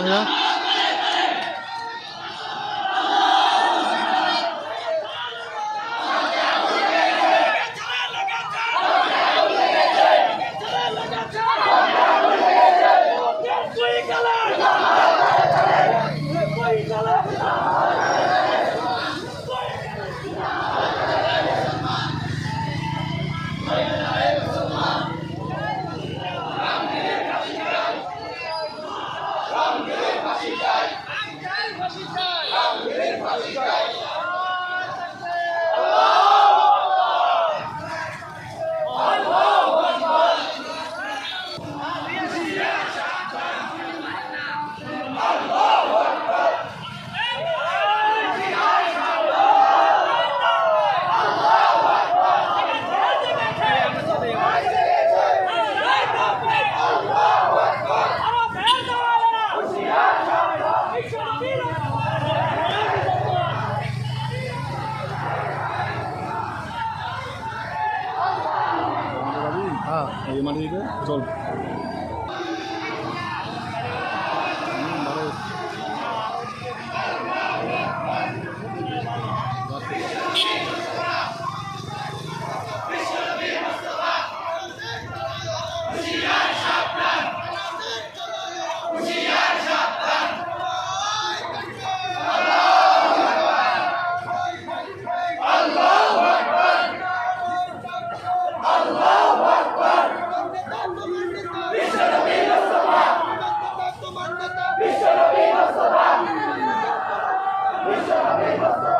好呀 Hallelujah. এই মাটিতে জল বিশ্বনবী মোস্তফা বিশ্বনবী মোস্তফা